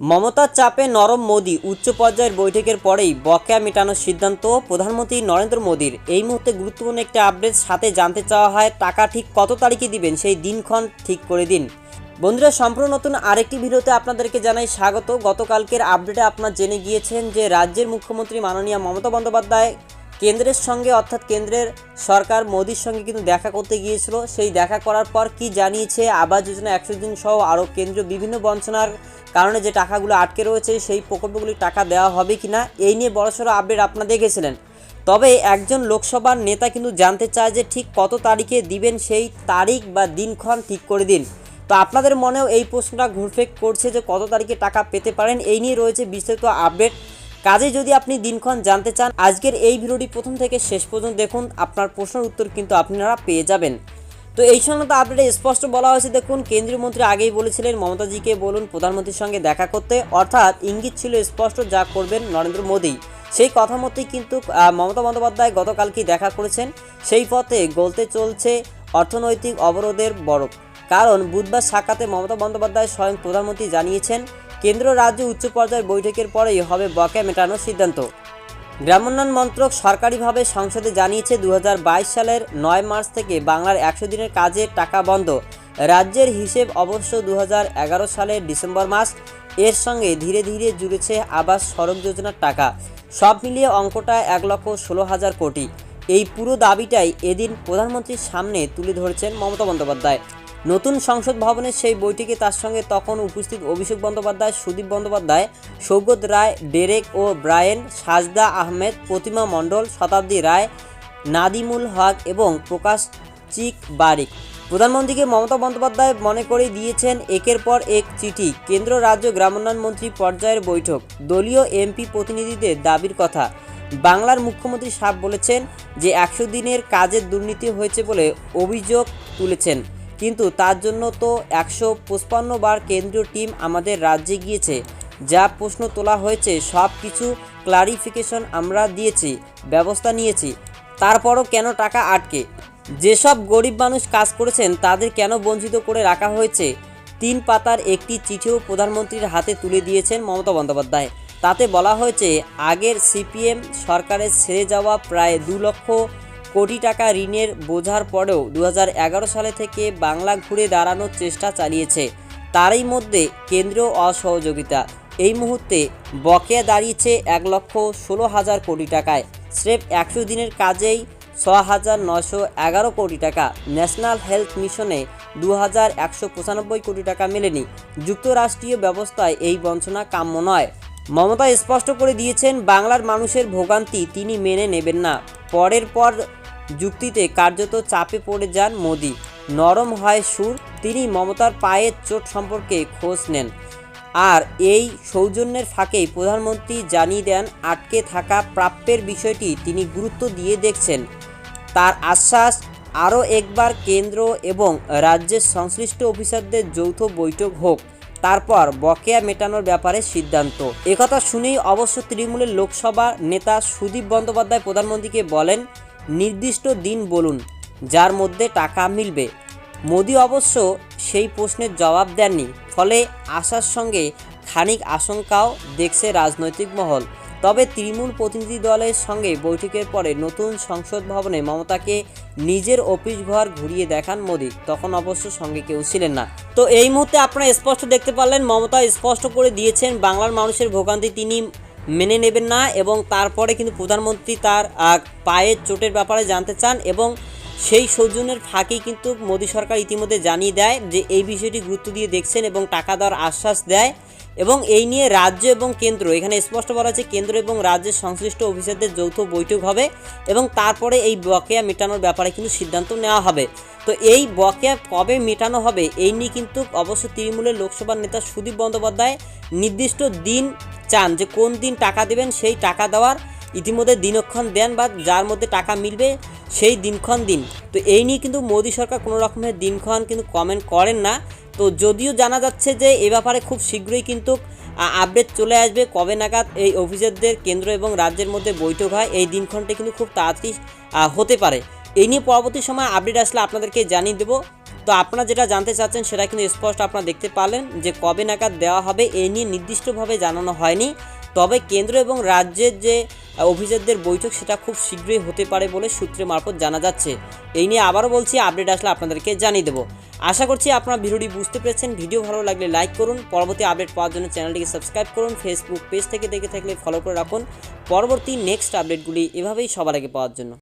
মমতার চাপে নরম মোদী উচ্চ পর্যায়ের বৈঠকের পরেই বকেয়া মেটানোর সিদ্ধান্ত প্রধানমন্ত্রী নরেন্দ্র মোদীর। এই মুহূর্তে গুরুত্বপূর্ণ একটি আপডেট সাথে জানতে চাওয়া হয়, টাকা ঠিক কত তারিখে দিবেন সেই দিনক্ষণ ঠিক করে দিন। বন্ধুরা, সম্পূর্ণ নতুন আরেকটি ভিডিওতে আপনাদেরকে জানাই স্বাগত। গতকালকের আপডেটে আপনার জেনে গিয়েছেন যে রাজ্যের মুখ্যমন্ত্রী মাননীয় মমতা বন্দ্যোপাধ্যায় কেন্দ্রের সঙ্গে, অর্থাৎ কেন্দ্রের সরকার মোদির সঙ্গে কিন্তু দেখা করতে গিয়েছিল। সেই দেখা করার পর কি জানিয়েছে? আবাস যোজনা, একশো দিন সহ আরও কেন্দ্রীয় বিভিন্ন বঞ্চনার কারণে যে টাকাগুলো আটকে রয়েছে, সেই প্রকল্পগুলির টাকা দেওয়া হবে কিনা, এই নিয়ে বড়সড় আপডেট আপনারা দেখেছিলেন। তবে একজন লোকসভার নেতা কিন্তু জানতে চায় যে ঠিক কত তারিখে দিবেন সেই তারিখ বা দিনক্ষণ ঠিক করে দিন। তো আপনাদের মনেও এই প্রশ্নটা ঘুরফেক করছে যে কত তারিখে টাকা পেতে পারেন, এই নিয়ে রয়েছে বিস্তারিত আপডেট। কাজে যদি আপনি দিনক্ষণ জানতে চান, আজকের এই ভিডিওটি প্রথম থেকে শেষ পর্যন্ত দেখুন। আপনার প্রশ্নের উত্তর কিন্তু আপনারা পেয়ে যাবেন। তো এই সংক্রান্ত আপডেটে স্পষ্ট বলা হয়েছে, দেখুন, কেন্দ্রীয় মন্ত্রী আগেই বলেছিলেন, মমতাজিকে বলুন প্রধানমন্ত্রীর সঙ্গে দেখা করতে। অর্থাৎ ইঙ্গিত ছিল স্পষ্ট, যা করবেন নরেন্দ্র মোদী। সেই কথা মতোই কিন্তু মমতা বন্দ্যোপাধ্যায় গতকালকেই দেখা করেছেন। সেই পথে গলতে চলছে অর্থনৈতিক অবরোধের বরফ। কারণ বুধবার সাক্ষাতে মমতা বন্দ্যোপাধ্যায় স্বয়ং প্রধানমন্ত্রী জানিয়েছেন কেন্দ্র রাজ্য উচ্চ পর্যায়ের বৈঠকের পরেই হবে বকেয়া মেটানোর সিদ্ধান্ত। গ্রামোন্নয়ন মন্ত্রক সরকারিভাবে সংসদে জানিয়েছে দু হাজার বাইশ সালের নয় মার্চ থেকে বাংলার একশো দিনের কাজে টাকা বন্ধ। রাজ্যের হিসেব অবশ্য দু হাজার এগারো সালের ডিসেম্বর মাস। এর সঙ্গে ধীরে ধীরে জুড়েছে আবাস সড়ক যোজনার টাকা। সব মিলিয়ে অঙ্কটা এক লক্ষ ষোলো হাজার কোটি। এই পুরো দাবিটাই এদিন প্রধানমন্ত্রীর সামনে তুলে ধরেছেন মমতা বন্দ্যোপাধ্যায়। নতুন সংসদ ভবনের সেই বৈঠকে তার সঙ্গে তখন উপস্থিত Abhishek Bandyopadhyay, Sudip Bandyopadhyay, Saugata Roy, Derek O'Brien, Sajda Ahmed, প্রতিমা মণ্ডল, শতাব্দী রায়, নাদিমুল হক এবং প্রকাশ চিক বারিক। প্রধানমন্ত্রীকে মমতা বন্দ্যোপাধ্যায় মনে করে দিয়েছেন একের পর এক চিঠি, কেন্দ্র, রাজ্য, গ্রামোন্নয়ন মন্ত্রী পর্যায়ের বৈঠক, দলীয় এমপি প্রতিনিধিদের দাবির কথা। বাংলার মুখ্যমন্ত্রী সাপ বলেছেন যে, একশো দিনের কাজের দুর্নীতি হয়েছে বলে অভিযোগ তুলেছেন। কিন্তু তার জন্য তো একশো পঁচপান্ন বার কেন্দ্রীয় টিম আমাদের রাজ্যে গিয়েছে। যা প্রশ্ন তোলা হয়েছে, সব কিছু ক্লারিফিকেশন আমরা দিয়েছি, ব্যবস্থা নিয়েছি। তারপরও কেন টাকা আটকে? যেসব গরিব মানুষ কাজ করেছেন, তাদের কেন বঞ্চিত করে রাখা হয়েছে? তিন পাতার একটি চিঠিও প্রধানমন্ত্রীর হাতে তুলে দিয়েছেন মমতা বন্দ্যোপাধ্যায়। তাতে বলা হয়েছে, আগের সিপিএম সরকারের ছেড়ে যাওয়া প্রায় দু লক্ষ কোটি টাকা ঋণের বোঝার পরেও দু হাজার এগারো সালে থেকে বাংলা ঘুরে দাঁড়ানোর চেষ্টা চালিয়েছে। তারই মধ্যে কেন্দ্রীয় অসহযোগিতা। এই মুহূর্তে বকেয়া দাঁড়িয়েছে এক লক্ষ ষোলো হাজার কোটি টাকায়। স্রেফ একশো দিনের কাজেই ছ হাজার নশো এগারো কোটি টাকা। ন্যাশনাল হেলথ মিশনে দু হাজার একশো পঁচানব্বই কোটি টাকা মেলেনি। যুক্তরাষ্ট্রীয় ব্যবস্থায় এই বঞ্চনা কাম্য নয়। মমতা স্পষ্ট করে দিয়েছেন, বাংলার মানুষের ভোগান্তি তিনি মেনে নেবেন না। পরের পর যুক্তিতে কার্যত চাপে পড়ে যান মোদি। নরম হয় সুর, তিনি মমতার পায়ের চোট সম্পর্কে খোঁজ নেন। আর এই সৌজন্যের ফাঁকেই প্রধানমন্ত্রী জানিয়ে দেন, আটকে থাকা প্রাপ্যের বিষয়টি তিনি গুরুত্ব দিয়ে দেখছেন। তার আশ্বাস, আরও একবার কেন্দ্র এবং রাজ্যের সংশ্লিষ্ট অফিসারদের যৌথ বৈঠক হোক, তারপর বকেয়া মেটানোর ব্যাপারে সিদ্ধান্ত। একথা শুনেই অবশ্য তৃণমূলের লোকসভা নেতা সুদীপ বন্দ্যোপাধ্যায় প্রধানমন্ত্রীকে বলেন নির্দিষ্ট দিন বলুন, যার মধ্যে টাকা মিলবে। মোদি অবশ্য সেই প্রশ্নের জবাব দেননি, ফলে আশার সঙ্গে খানিক আশঙ্কাও দেখছে রাজনৈতিক মহল। তবে তৃণমূল প্রতিনিধি দলের সঙ্গে বৈঠকের পরে নতুন সংসদ ভবনে মমতাকে নিজের অফিস ঘর ঘুরিয়ে দেখান মোদি, তখন অবশ্য সঙ্গে কেউ ছিলেন না। তো এই মুহূর্তে আপনারা স্পষ্ট দেখতে পারলেন, মমতা স্পষ্ট করে দিয়েছেন, বাংলার মানুষের ভোগান্তি তিনি মেনে নেবেন না এবং তারপরে কিন্তু প্রধানমন্ত্রী তার পায়ের চোটের ব্যাপারে জানতে চান এবং সেই সৌজন্যের ফাঁকেই কিন্তু মোদী সরকার ইতিমধ্যে জানিয়ে দেয় যে এই বিষয়টি গুরুত্ব দিয়ে দেখছেন এবং টাকা দেওয়ার আশ্বাস দেয়। এবং এই নিয়ে রাজ্য এবং কেন্দ্র, এখানে স্পষ্ট বলা হচ্ছে কেন্দ্র এবং রাজ্যের সংশ্লিষ্ট অফিসারদের যৌথ বৈঠক হবে এবং তারপরে এই বকেয়া মেটানোর ব্যাপারে কিন্তু সিদ্ধান্ত নেওয়া হবে। তো এই বকেয়া কবে মেটানো হবে, এই নিয়ে কিন্তু অবশ্য তৃণমূলের লোকসভার নেতা সুদীপ বন্দ্যোপাধ্যায় নির্দিষ্ট দিন চান যে কোন দিন টাকা দেবেন, সেই টাকা দেওয়ার ইতিমধ্যে দিনক্ষণ দেন বা যার মধ্যে টাকা মিলবে সেই দিনক্ষণ দিন। তো এই নিয়ে কিন্তু মোদী সরকার কোনো রকমের দিনক্ষণ কিন্তু কমেন্ট করেন না। তো যদিও জানা যাচ্ছে যে এ ব্যাপারে খুব শীঘ্রই কিন্তু আপডেট চলে আসবে কবে নাগাদ এই অফিসারদের কেন্দ্র এবং রাজ্যের মধ্যে বৈঠক হয়। এই দিনক্ষণটি কিন্তু খুব তাড়াতাড়ি হতে পারে। এই নিয়ে পরবর্তী সময় আপডেট আসলে আপনাদেরকে জানিয়ে দেবো। তো আপনারা যেটা জানতে চাচ্ছেন সেটা কিন্তু স্পষ্ট আপনারা দেখতে পারলেন যে কবে নাগাদ দেওয়া হবে এই নিয়ে নির্দিষ্টভাবে জানানো হয়নি। তবে কেন্দ্র এবং রাজ্যের যে অভিজাতদের বৈঠক সেটা খুব শীঘ্রই হতে পারে বলে সূত্রে মারফত জানা যাচ্ছে। এই নিয়ে আবারও বলছি, আপডেট আসলে আপনাদেরকে জানিয়ে দেবো। আশা করছি আপনারা ভিডিওটি বুঝতে পেরেছেন। ভিডিও ভালো লাগলে লাইক করুন। পরবর্তী আপডেট পাওয়ার জন্য চ্যানেলটিকে সাবস্ক্রাইব করুন। ফেসবুক পেজ থেকে দেখে থাকলে ফলো করে রাখুন। পরবর্তী নেক্সট আপডেটগুলি এভাবেই সবার আগে পাওয়ার জন্য।